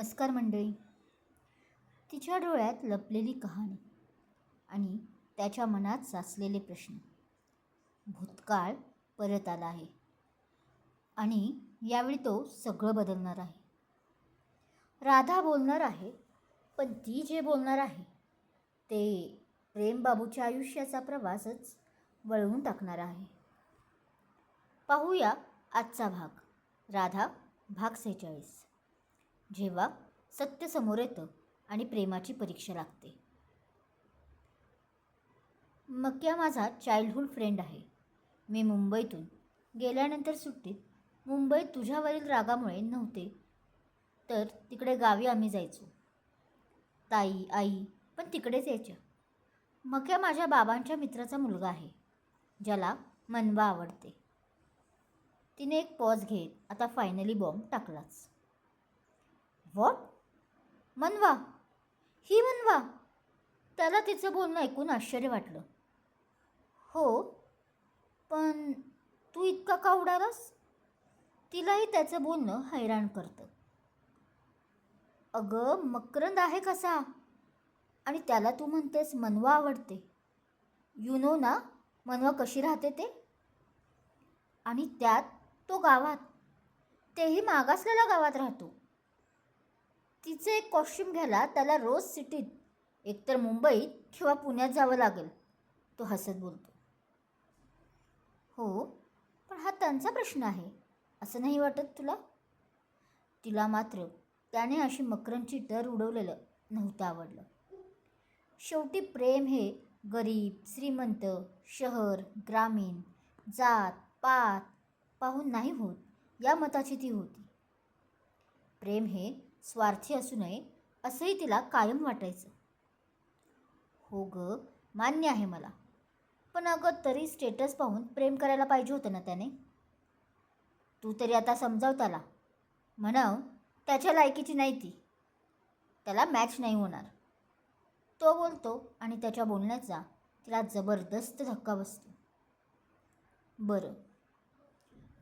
नमस्कार मंडळी. तिच्या डोळ्यात लपलेली कहाणी आणि त्याच्या मनात साचलेले प्रश्न. भूतकाळ परत आला आहे आणि यावेळी तो सगळं बदलणार आहे. राधा बोलणार आहे पण ती जे बोलणार आहे ते प्रेमबाबूच्या आयुष्याचा प्रवासच वळवून टाकणार आहे. पाहूया आजचा भाग. राधा भाग सेहेचाळीस. जेव्हा सत्य समोर येतं आणि प्रेमाची परीक्षा लागते. मक्या माझा चाइल्डहूड फ्रेंड आहे. मी मुंबईतून गेल्यानंतर सुट्टीत मुंबईत तुझ्यावरील रागामुळे नव्हते तर तिकडे गावी आम्ही जायचो. ताई आई पण तिकडेच यायच्या. मक्या माझ्या बाबांच्या मित्राचा मुलगा आहे ज्याला मनवा आवडते. तिने एक पॉज घेत आता फायनली बॉम्ब टाकलाच. वॉट मनवा. ही मनवा. त्याला तिचं बोलणं ऐकून आश्चर्य वाटलं. हो पण तू इतका का उडालास? तिलाही त्याचं बोलणं हैराण करतं. अगं मकरंद आहे कसा? आणि त्याला तू म्हणतेस मनवा आवडते. यू नो ना मनवा कशी राहते ते? आणि त्यात तो गावात तेही मागासलेल्या गावात राहतो. तिचे एक कॉस्ट्युम घ्यायला त्याला रोज सिटीत एकतर मुंबईत किंवा पुण्यात जावं लागेल. तो हसत बोलतो. हो पण हा त्यांचा प्रश्न आहे असं नाही वाटत तुला? तिला मात्र त्याने अशी मकरंची टर उडवलेलं नव्हतं आवडलं. शेवटी प्रेम हे गरीब श्रीमंत शहर ग्रामीण जात पात पाहून नाही होत या मताची ती होती. प्रेम हे स्वार्थी असू नये असंही तिला कायम वाटायचं. हो ग मान्य आहे मला. पण अगं तरी स्टेटस पाहून प्रेम करायला पाहिजे होतं ना त्याने? तू तरी आता समजाव त्याला. म्हणाव त्याच्या लायकीची नाही ती. त्याला मॅच नाही होणार. तो बोलतो आणि त्याच्या बोलण्याचा तिला जबरदस्त धक्का बसतो. बरं.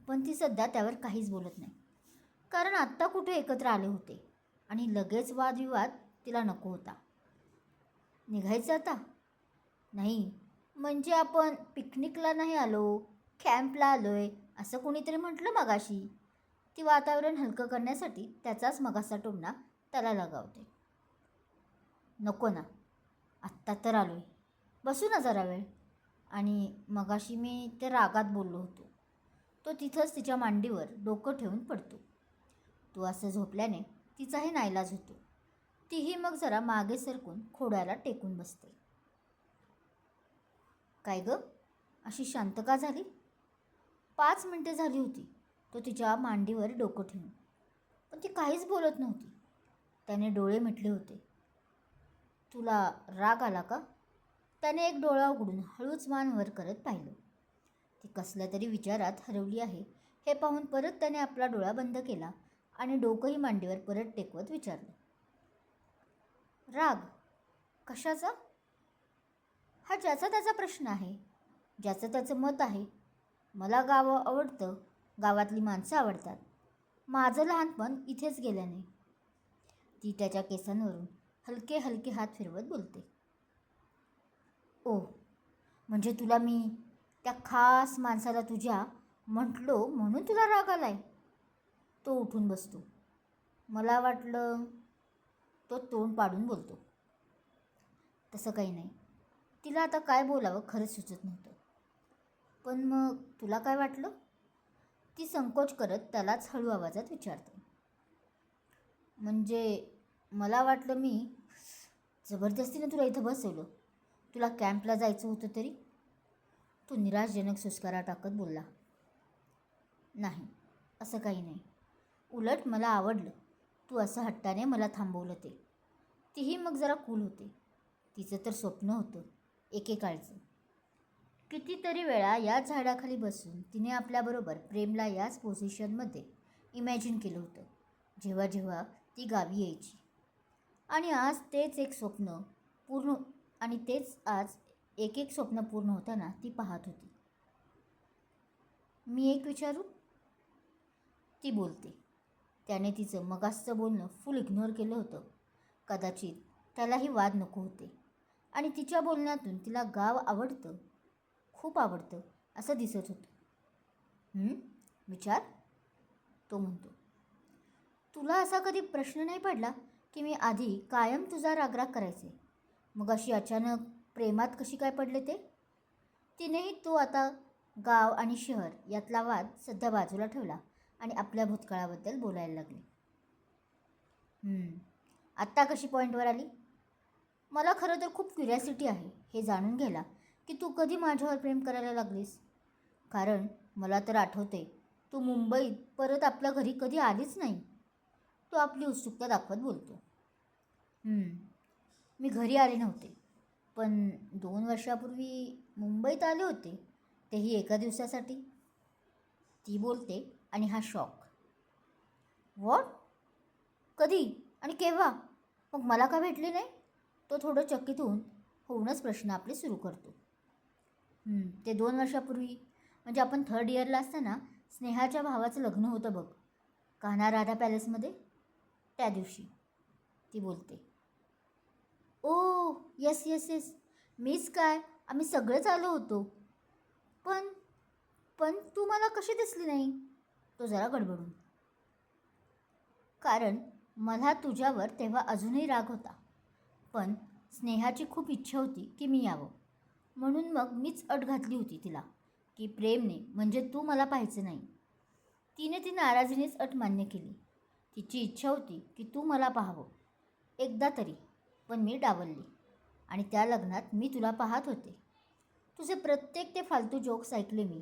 पण ती सध्या त्यावर काहीच बोलत नाही. कारण आत्ता कुठे एकत्र आले होते? आणि लगेच वादविवाद तिला नको होता. निघायचं आता? नाही म्हणजे आपण पिकनिकला नाही आलो? कॅम्पला आलो आहे असं कोणीतरी म्हटलं मगाशी? ती वातावरण हलकं करण्यासाठी त्याचाच मगाचा टोमणा त्याला लगावते. नको ना आत्ता तर आलो आहे बसू ना जरा वेळ. आणि मगाशी मी ते रागात बोललो होतो. तो तिथंच तिच्या मांडीवर डोकं ठेवून पडतो. तू असं झोपल्याने तिचाही नाईलाज होतो. तीही मग जरा मागे सरकून खोड्याला टेकून बसते. काय ग? अशी शांत का झाली? पाच मिनटे झाली होती. तो तिच्या मांडीवर डोकं ठेवून. पण ती काहीच बोलत नव्हती. त्याने डोळे मिटले होते. तुला राग आला का? त्याने एक डोळा उघडून हळूच मान वर करत पाहिलं. ती कसल्या तरी विचारात हरवली आहे. हे पाहून परत त्याने आपला डोळा बंद केला. आणि डोकंही मांडीवर परत टेकवत विचारलं. राग? कशाचा? हा ज्याचा त्याचा प्रश्न आहे. ज्याचं त्याचं मत आहे. मला गावं आवडतं. गावातली माणसं आवडतात. माझं लहानपण इथेच गेल्याने. ती त्याच्या केसांवरून हलके हलके हात फिरवत बोलते. ओ म्हणजे तुला मी त्या खास माणसाला तुझ्या म्हटलो म्हणून तुला राग आलाय? तो उठून बसतो. मला वाटलं तो तोंड पाडून बोलतो. तसं काही नाही. तिला आता काय बोलावं खरंच सुचत नव्हतं. पण मग तुला काय वाटलं? ती संकोच करत त्यालाच हळू आवाजात विचारते. म्हणजे मला वाटलं मी जबरदस्तीनं तुला इथं बसवलं. तुला कॅम्पला जायचं होतं तरी? तो निराशजनक सुस्कारा टाकत बोलला. नाही असं काही नाही. उलट मला आवडलं. तू असं हट्टाने मला थांबवलं ते. तीही मग जरा कूल होते. तिचं तर स्वप्न होतं. एकेकाळचं. कितीतरी वेळा याच झाडाखाली बसून तिने आपल्याबरोबर प्रेमला याच पोझिशनमध्ये इमॅजिन केलं होतं. जेव्हा जेव्हा ती गावी यायची. आणि आज तेच एक स्वप्न पूर्ण आणि तेच आज एक एक स्वप्न पूर्ण होताना ती पाहत होती. मी एक विचारू? ती बोलते. त्याने तिचं मगासचं बोलणं फुल इग्नोर केलं होतं. कदाचित त्यालाही वाद नको होते. आणि तिच्या बोलण्यातून तिला गाव आवडतं. खूप आवडतं असं दिसत होतं. विचार? तो म्हणतो. तुला असा कधी प्रश्न नाही पडला की मी आधी कायम तुझा रागराग करायचे? मग अशी अचानक प्रेमात कशी काय पडले ते? तिनेही तो आता गाव आणि शहर यातला वाद सध्या बाजूला ठेवला. आणि आपल्या भूतकाळाबद्दल बोलायला लागले. आत्ता कशी पॉईंटवर आली? मला खरं तर खूप क्युरियासिटी आहे हे जाणून घ्यायला की तू कधी माझ्यावर प्रेम करायला लागलीस? कारण मला तर आठवते तू मुंबईत परत आपल्या घरी कधी आलीच नाही. तो आपली उत्सुकता दाखवत बोलतो. मी घरी आले नव्हते पण दोन वर्षापूर्वी मुंबईत आले होते तेही एका दिवसासाठी. ती बोलते आणि हा शॉक. वॉट कधी? आणि केव्हा? मग मला का भेटली नाही? तो थोडं चकित होऊन होऊनच प्रश्न आपले सुरू करतो. ते दोन वर्षापूर्वी. म्हणजे आपण थर्ड इयरला असताना स्नेहाच्या भावाचं लग्न होतं बघ. कान्हा राधा पॅलेसमध्ये. त्या दिवशी. ती बोलते. ओ येस येस येस मीच काय? आम्ही सगळेच आलो होतो. पण पण तू मला कशी दिसली नाही? तो जरा गडबडून. कारण मला तुझ्यावर तेव्हा अजूनही राग होता. पण स्नेहाची खूप इच्छा होती की मी यावं. म्हणून मग मीच अट घातली होती तिला की प्रेमने म्हणजे तू मला पाहायचं नाही. तिने ती नाराजीनेच अट मान्य केली. तिची इच्छा होती की तू मला पाहावं. एकदा तरी पण मी डावलली. आणि त्या लग्नात मी तुला पाहत होते. तुझे प्रत्येक ते फालतू जोक्स ऐकले मी.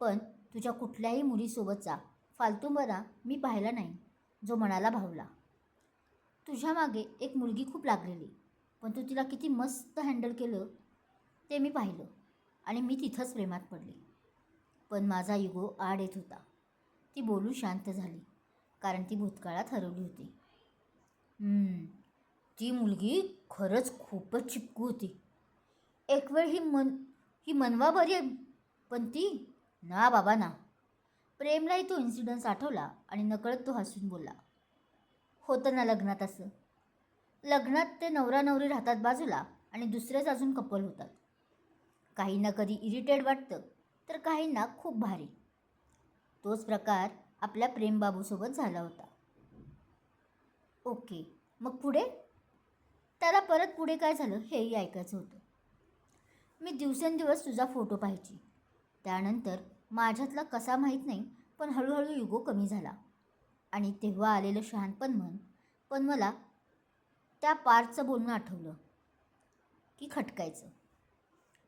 पण तुझ्या कुठल्याही मुलीसोबतचा फालतूमरा मी पाहिला नाही. जो मनाला भावला. तुझ्या मागे एक मुलगी खूप लागलेली पण तू तिला किती मस्त हँडल केलं ते मी पाहिलं आणि मी तिथंच प्रेमात पडले. पण माझा युगो आड येत होता. ती बोलू शांत झाली कारण ती भूतकाळात हरवली होती. ती मुलगी खरंच खूपच चिपकू होती. एक वेळ ही मन ही मनवा बरी आहे पण ती ना बाबा ना. प्रेमलाही तो इन्सिडन्स आठवला आणि नकळत तो हसून बोलला. होतं ना लग्नात असं. लग्नात ते नवरा नवरी राहतात बाजूला आणि दुसरेच अजून कपल होतात. काहींना कधी इरिटेड वाटतं तर काहींना खूप भारी. तोच प्रकार आपल्या प्रेमबाबूसोबत झाला होता. ओके मग पुढे? त्याला परत पुढे काय झालं हेही ऐकायचं होतं. मी दिवसेंदिवस तुझा फोटो पाहायची. त्यानंतर माझ्यातला कसा माहीत नाही पण हळूहळू युगो कमी झाला. आणि तेव्हा आलेलं शहाणपण म्हण पण मला त्या पारचं बोलणं आठवलं की खटकायचं.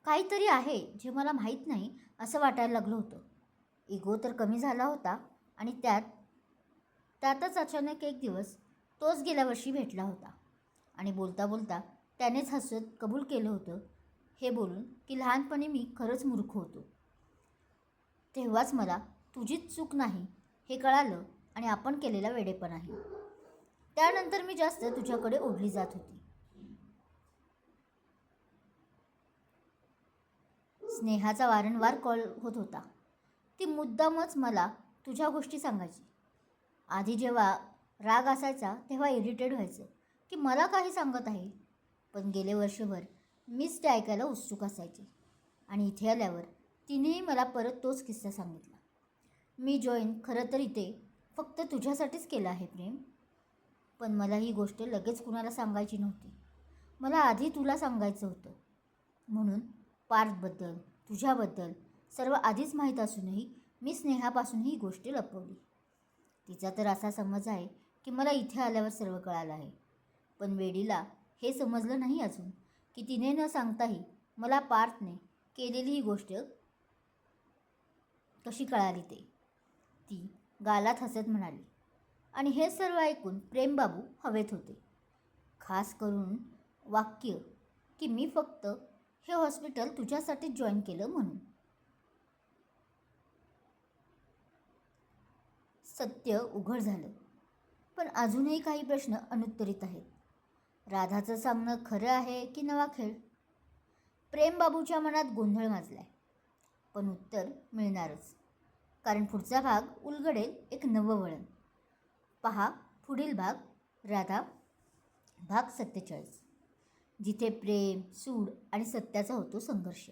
काहीतरी आहे जे मला माहीत नाही असं वाटायला लागलं होतं. इगो तर कमी झाला होता आणि त्यात त्यातच अचानक एक दिवस तोच गेल्या वर्षी भेटला होता. आणि बोलता बोलता त्यानेच हसत कबूल केलं होतं हे बोलून की लहानपणी मी खरंच मूर्ख होतो. तेव्हाच मला तुझीच चूक नाही हे कळालं आणि आपण केलेला वेडेपण आहे. त्यानंतर मी जास्त तुझ्याकडे ओढली जात होती. स्नेहाचा वारंवार कॉल होत होता. ती मुद्दामच मला तुझ्या गोष्टी सांगायची. आधी जेव्हा राग असायचा तेव्हा इरिटेड व्हायचं की मला काही सांगत आहे. पण गेले वर्षभर मीच ते ऐकायला उत्सुक असायचे. आणि इथे आल्यावर तिनेही मला परत तोच किस्सा सांगितला. मी जॉईन खरं तर इथे फक्त तुझ्यासाठीच केलं आहे प्रेम. पण मला ही गोष्ट लगेच कुणाला सांगायची नव्हती. मला आधी तुला सांगायचं होतं. म्हणून पार्थबद्दल तुझ्याबद्दल सर्व आधीच माहीत असूनही मी स्नेहापासून ही गोष्ट लपवली. तिचा तर असा समज आहे की मला इथे आल्यावर सर्व कळालं आहे. पण वेडीला हे समजलं नाही अजून की तिने न सांगताही मला पार्थने केलेली ही गोष्ट कशी कळाली ते? ती गालात हसत म्हणाली. आणि हे सर्व ऐकून प्रेमबाबू हवेत होते. खास करून वाक्य की मी फक्त हे हॉस्पिटल तुझ्यासाठी जॉईन केलं म्हणून. सत्य उघड झालं. पण अजूनही काही प्रश्न अनुत्तरित आहेत. राधाचं सांगणं खरं आहे की नवा खेळ? प्रेमबाबूच्या मनात गोंधळ माजलाय. पण उत्तर मिळणारच. कारण पुढचा भाग उलगडेल एक नवं वळण. पहा पुढील भाग राधा भाग सत्तेचाळीस. जिथे प्रेम सूड आणि सत्याचा होतो संघर्ष.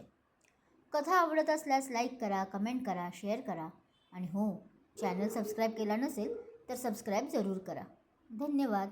कथा आवडत असल्यास लाईक करा कमेंट करा शेअर करा. आणि हो चॅनल सबस्क्राईब केला नसेल तर सबस्क्राईब जरूर करा. धन्यवाद.